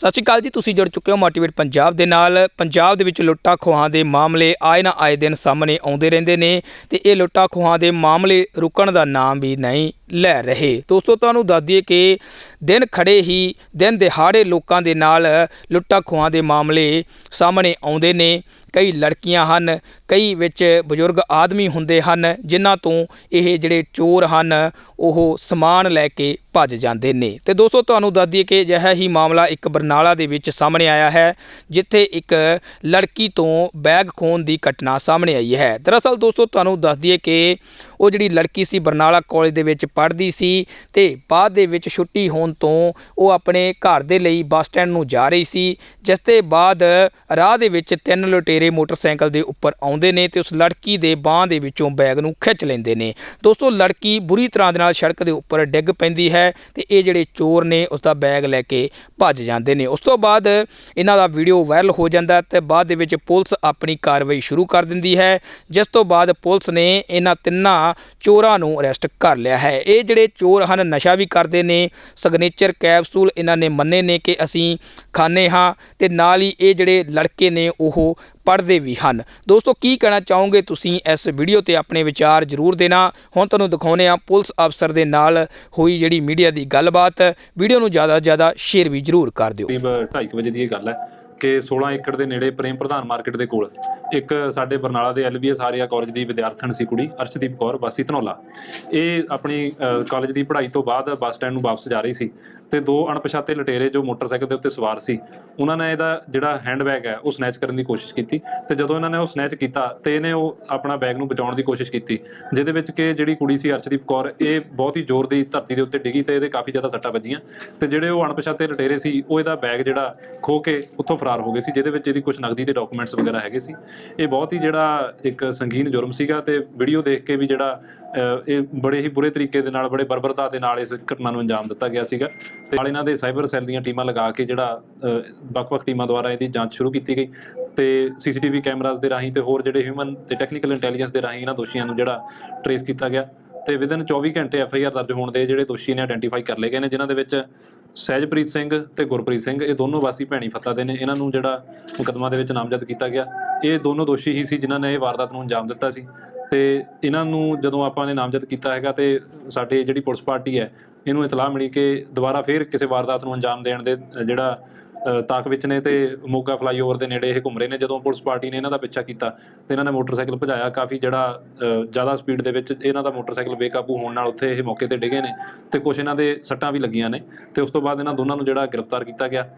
ਸਤਿ ਸ਼੍ਰੀ ਅਕਾਲ ਜੀ, ਤੁਸੀਂ ਜੁੜ ਚੁੱਕੇ ਹੋ ਮੋਟੀਵੇਟ ਪੰਜਾਬ ਦੇ ਨਾਲ। ਪੰਜਾਬ ਦੇ ਵਿੱਚ ਲੁੱਟਾਂ ਖੋਹਾਂ ਦੇ ਮਾਮਲੇ ਆਏ ਨਾ ਆਏ ਦਿਨ ਸਾਹਮਣੇ ਆਉਂਦੇ ਰਹਿੰਦੇ ਨੇ ਤੇ ਇਹ ਲੁੱਟਾਂ ਖੋਹਾਂ ਦੇ ਮਾਮਲੇ ਰੁਕਣ ਦਾ ਨਾਮ ਵੀ ਨਹੀਂ ਲੈ ਰਹੇ। ਦੋਸਤੋ, ਤੁਹਾਨੂੰ ਦੱਸ ਦਈਏ ਕਿ ਦਿਨ ਖੜੇ ਹੀ, ਦਿਨ ਦਿਹਾੜੇ ਲੋਕਾਂ ਦੇ ਨਾਲ ਲੁੱਟਾਂ ਖੋਹਾਂ ਦੇ ਮਾਮਲੇ ਸਾਹਮਣੇ ਆਉਂਦੇ ਨੇ। ਕਈ ਲੜਕੀਆਂ ਹਨ, ਕਈ ਵਿੱਚ ਬਜ਼ੁਰਗ ਆਦਮੀ ਹੁੰਦੇ ਹਨ, ਜਿਨ੍ਹਾਂ ਤੋਂ ਇਹ ਜਿਹੜੇ ਚੋਰ ਹਨ, ਉਹ ਸਮਾਨ ਲੈ ਕੇ ਭੱਜ ਜਾਂਦੇ ਨੇ। ਤੇ ਦੋਸਤੋ, ਤੁਹਾਨੂੰ ਦੱਸ ਦਈਏ ਕਿ ਅਜਿਹਾ ਹੀ ਮਾਮਲਾ ਇੱਕ ਬਰਨਾਲਾ ਦੇ ਵਿੱਚ ਸਾਹਮਣੇ ਆਇਆ ਹੈ, ਜਿੱਥੇ ਇੱਕ ਲੜਕੀ ਤੋਂ ਬੈਗ ਖੋਹਣ ਦੀ ਘਟਨਾ ਸਾਹਮਣੇ ਆਈ ਹੈ। ਦਰਅਸਲ, ਦੋਸਤੋ, ਤੁਹਾਨੂੰ ਦੱਸ ਦਈਏ ਕਿ ਉਹ ਜਿਹੜੀ ਲੜਕੀ ਸੀ ਬਰਨਾਲਾ ਕਾਲਜ ਦੇ ਵਿੱਚ ਪੜ੍ਹਦੀ ਸੀ ਤੇ ਬਾਅਦ ਦੇ ਵਿੱਚ ਛੁੱਟੀ ਹੋਣ ਤੋਂ ਉਹ ਆਪਣੇ ਘਰ ਦੇ ਲਈ ਬੱਸ ਸਟੈਂਡ ਨੂੰ ਜਾ ਰਹੀ ਸੀ, ਜਿਸ ਦੇ ਬਾਅਦ ਰਾਹ ਦੇ ਵਿੱਚ ਤਿੰਨ ਲੁਟੇਰੇ ਮੋਟਰਸਾਈਕਲ ਦੇ ਉੱਪਰ ਆਉਂਦੇ ਨੇ ਤੇ ਉਸ ਲੜਕੀ ਦੇ ਬਾਹ ਦੇ ਵਿੱਚੋਂ ਬੈਗ ਨੂੰ ਖਿੱਚ ਲੈਂਦੇ ਨੇ। ਦੋਸਤੋ, ਲੜਕੀ ਬੁਰੀ ਤਰ੍ਹਾਂ ਦੇ ਨਾਲ ਸੜਕ ਦੇ ਉੱਪਰ ਡਿੱਗ ਪੈਂਦੀ ਹੈ ਤੇ ਇਹ ਜਿਹੜੇ ਚੋਰ ਨੇ ਉਸ ਦਾ ਬੈਗ ਲੈ ਕੇ ਭੱਜ ਜਾਂਦੇ ਨੇ। ਉਸ ਤੋਂ ਬਾਅਦ ਇਹਨਾਂ ਦਾ ਵੀਡੀਓ ਵਾਇਰਲ ਹੋ ਜਾਂਦਾ ਹੈ ਤੇ ਬਾਅਦ ਦੇ ਵਿੱਚ ਪੁਲਿਸ ਆਪਣੀ ਕਾਰਵਾਈ ਸ਼ੁਰੂ ਕਰ ਦਿੰਦੀ ਹੈ, ਜਿਸ ਤੋਂ ਬਾਅਦ ਪੁਲਿਸ ਨੇ ਇਹਨਾਂ ਤਿੰਨਾਂ ਚੋਰਾਂ ਨੂੰ ਅਰੈਸਟ ਕਰ ਲਿਆ ਹੈ। ਇਹ ਜਿਹੜੇ ਚੋਰ ਹਨ, ਨਸ਼ਾ ਵੀ ਕਰਦੇ ਨੇ ਸਿਗਨੇਚਰ ਕੈਪਸੂਲ ਇਹਨਾਂ ਨੇ ਮੰਨੇ ਨੇ ਕਿ ਅਸੀਂ ਖਾਣੇ ਹਾਂ ਤੇ ਨਾਲ ਹੀ ਇਹ ਜਿਹੜੇ ਲੜਕੇ ਨੇ ਉਹ ਪੜ੍ਹਦੇ ਵੀ ਹਨ। ਦੋਸਤੋ, ਕੀ ਕਹਿਣਾ ਚਾਹੋਗੇ ਤੁਸੀਂ ਇਸ ਵੀਡੀਓ ਤੇ ਆਪਣੇ ਵਿਚਾਰ ਜ਼ਰੂਰ ਦੇਣਾ। ਹੁਣ ਤੁਹਾਨੂੰ ਦਿਖਾਉਨੇ ਆ ਪੁਲਿਸ ਅਫਸਰ ਦੇ ਨਾਲ ਹੋਈ ਜਿਹੜੀ ਮੀਡੀਆ ਦੀ ਗੱਲਬਾਤ। ਵੀਡੀਓ ਨੂੰ ਜ਼ਿਆਦਾ ਜ਼ਿਆਦਾ ਸ਼ੇਅਰ ਵੀ ਜ਼ਰੂਰ ਕਰ ਦਿਓ। ਕਰੀਬ 2:30 ਵਜੇ ਦੀ ਇਹ ਗੱਲ ਹੈ ਕਿ 16 ਏਕੜ ਦੇ ਨੇੜੇ ਪ੍ਰੇਮ ਪ੍ਰਧਾਨ ਮਾਰਕੀਟ ਦੇ ਕੋਲ ਇੱਕ ਸਾਡੇ ਬਰਨਾਲਾ ਦੇ ਐਲਬੀਐਸ ਆਰੀਆ ਕਾਲਜ ਦੀ ਵਿਦਿਆਰਥਣ ਸੀ ਕੁੜੀ ਅਰਸ਼ਦੀਪ ਕੌਰ ਵਾਸੀ ਧਨੌਲਾ। ਇਹ ਆਪਣੀ ਅ, ਕਾਲਜ ਦੀ ਪੜ੍ਹਾਈ ਤੋਂ ਬਾਅਦ ਬੱਸ ਸਟੈਂਡ ਨੂੰ ਵਾਪਸ ਜਾ ਰਹੀ ਸੀ। ਤੇ ਦੋ ਅਣਪਛਾਤੇ ਲਟੇਰੇ ਜੋ ਮੋਟਰਸਾਈਕਲ ਦੇ ਉੱਤੇ ਸਵਾਰ ਸੀ, ਉਹਨਾਂ ਨੇ ਇਹਦਾ ਜਿਹੜਾ ਹੈਂਡਬੈਗ ਹੈ, ਉਹ ਸਨੈਚ ਕਰਨ ਦੀ ਕੋਸ਼ਿਸ਼ ਕੀਤੀ ਤੇ ਜਦੋਂ ਇਹਨਾਂ ਨੇ ਉਹ ਸਨੈਚ ਕੀਤਾ ਤੇ ਇਹਨੇ ਉਹ ਆਪਣਾ ਬੈਗ ਨੂੰ ਬਚਾਉਣ ਦੀ ਕੋਸ਼ਿਸ਼ ਕੀਤੀ, ਜਿਹਦੇ ਵਿੱਚ ਕਿ ਜਿਹੜੀ ਕੁੜੀ ਸੀ ਅਰਸ਼ਦੀਪ ਕੌਰ, ਇਹ ਬਹੁਤ ਹੀ ਜ਼ੋਰ ਦੀ ਧਰਤੀ ਦੇ ਉੱਤੇ ਡਿੱਗੀ ਤੇ ਇਹਦੇ ਕਾਫੀ ਜ਼ਿਆਦਾ ਸੱਟਾਂ ਵੱਜੀਆਂ ਤੇ ਜਿਹੜੇ ਉਹ ਅਣਪਛਾਤੇ ਲਟੇਰੇ ਸੀ, ਉਹ ਇਹਦਾ ਬੈਗ ਜਿਹੜਾ ਖੋ ਕੇ ਉੱਥੋਂ ਫਰਾਰ ਹੋ ਗਏ ਸੀ, ਜਿਹਦੇ ਵਿੱਚ ਇਹਦੀ ਕੁਝ ਨਕਦੀ ਤੇ ਡਾਕੂਮੈਂਟਸ ਵਗੈਰਾ ਹੈਗੇ ਸੀ। ਇਹ ਬਹੁਤ ਹੀ ਜਿਹੜਾ ਇੱਕ ਸੰਗੀਨ ਜੁਰਮ ਸੀਗਾ ਤੇ ਵੀਡੀਓ ਦੇਖ ਕੇ ਵੀ ਜਿਹੜਾ ਇਹ ਬੜੇ ਹੀ ਬੁਰੇ ਤਰੀਕੇ ਦੇ ਨਾਲ, ਬੜੇ ਬਰਬਰਤਾ ਦੇ ਨਾਲ ਇਸ ਘਟਨਾ ਨੂੰ ਅੰਜਾਮ ਦਿੱਤਾ ਗਿਆ ਸੀਗਾ। ਤੇ ਨਾਲ ਇਹਨਾਂ ਦੇ ਸਾਈਬਰ ਸੈੱਲ ਦੀਆਂ ਟੀਮਾਂ ਲਗਾ ਕੇ ਜਿਹੜਾ ਵੱਖ-ਵੱਖ ਟੀਮਾਂ ਦੁਆਰਾ ਇਹਦੀ ਜਾਂਚ ਸ਼ੁਰੂ ਕੀਤੀ ਗਈ। ਤੇ ਸੀਸੀਟੀਵੀ ਕੈਮਰਾਜ਼ ਦੇ ਰਾਹੀਂ ਤੇ ਹੋਰ ਜਿਹੜੇ ਹਿਊਮਨ ਤੇ ਟੈਕਨੀਕਲ ਇੰਟੈਲੀਜੈਂਸ ਦੇ ਰਾਹੀਂ ਇਹਨਾਂ ਦੋਸ਼ੀਆਂ ਨੂੰ ਜਿਹੜਾ ਟਰੇਸ ਕੀਤਾ ਗਿਆ। ਤੇ ਵਿਦਨ 24 ਘੰਟੇ ਐਫ ਆਈ ਆਰ ਦਰਜ ਹੋਣ ਦੇ ਜਿਹੜੇ ਦੋਸ਼ੀ ਨੇ ਆਇਡੈਂਟੀਫਾਈ ਕਰ ਲਏ ਗਏ ਨੇ, ਜਿਨ੍ਹਾਂ ਦੇ ਵਿੱਚ ਸਹਿਜਪ੍ਰੀਤ ਸਿੰਘ ਤੇ ਗੁਰਪ੍ਰੀਤ ਸਿੰਘ, ਇਹ ਦੋਨੋਂ ਵਾਸੀ ਭੈਣੀ ਫੱਤਾ ਦੇ ਨੇ। ਇਹਨਾਂ ਨੂੰ ਜਿਹੜਾ ਮੁਕੱਦਮਾ ਦੇ ਵਿੱਚ ਨਾਮਜ਼ਦ ਕੀਤਾ ਗਿਆ। ਇਹ ਦੋਨੋਂ ਦੋਸ਼ੀ ਹੀ ਸੀ ਜਿਨ੍ਹਾਂ ਨੇ ਇਹ ਵਾਰਦਾਤ ਨੂੰ ਅੰਜਾਮ ਦਿੱਤਾ ਸੀ। ਤੇ ਇਹਨਾਂ ਨੂੰ ਜਦੋਂ ਆਪਾਂ ਨੇ ਨਾਮਜ਼ਦ ਕੀਤਾ ਹੈਗਾ ਤੇ ਸਾਡੇ ਜਿਹੜੀ ਪੁਲਿਸ ਪਾਰਟੀ ਹੈ, ਇਹਨੂੰ ਇਤਲਾਹ ਮਿਲੀ ਕਿ ਦੁਬਾਰਾ ਫੇਰ ਕਿਸੇ ਵਾਰਦਾਤ ਨੂੰ ਅੰਜਾਮ ਦੇਣ ਦੇ ਜਿਹੜਾ ਤਾਕ ਵਿੱਚ ਨੇ ਤੇ ਮੋਗਾ ਫਲਾਈਓਵਰ ਦੇ ਨੇੜੇ ਇਹ ਘੁੰਮ ਰਹੇ ਨੇ। ਜਦੋਂ ਪੁਲਿਸ ਪਾਰਟੀ ਨੇ ਇਹਨਾਂ ਦਾ ਪਿੱਛਾ ਕੀਤਾ ਤੇ ਇਹਨਾਂ ਨੇ ਮੋਟਰਸਾਈਕਲ ਭਜਾਇਆ, ਕਾਫੀ ਜਿਹੜਾ ਜ਼ਿਆਦਾ ਸਪੀਡ ਦੇ ਵਿੱਚ ਇਹਨਾਂ ਦਾ ਮੋਟਰਸਾਈਕਲ ਬੇਕਾਬੂ ਹੋਣ ਨਾਲ ਉੱਥੇ ਇਹ ਮੌਕੇ ਤੇ ਡਿੱਗੇ ਨੇ ਤੇ ਕੁਝ ਇਹਨਾਂ ਦੇ ਸੱਟਾਂ ਵੀ ਲੱਗੀਆਂ ਨੇ ਤੇ ਉਸ ਤੋਂ ਬਾਅਦ ਇਹਨਾਂ ਦੋਨਾਂ ਨੂੰ ਜਿਹੜਾ ਗ੍ਰਿਫਤਾਰ ਕੀਤਾ ਗਿਆ।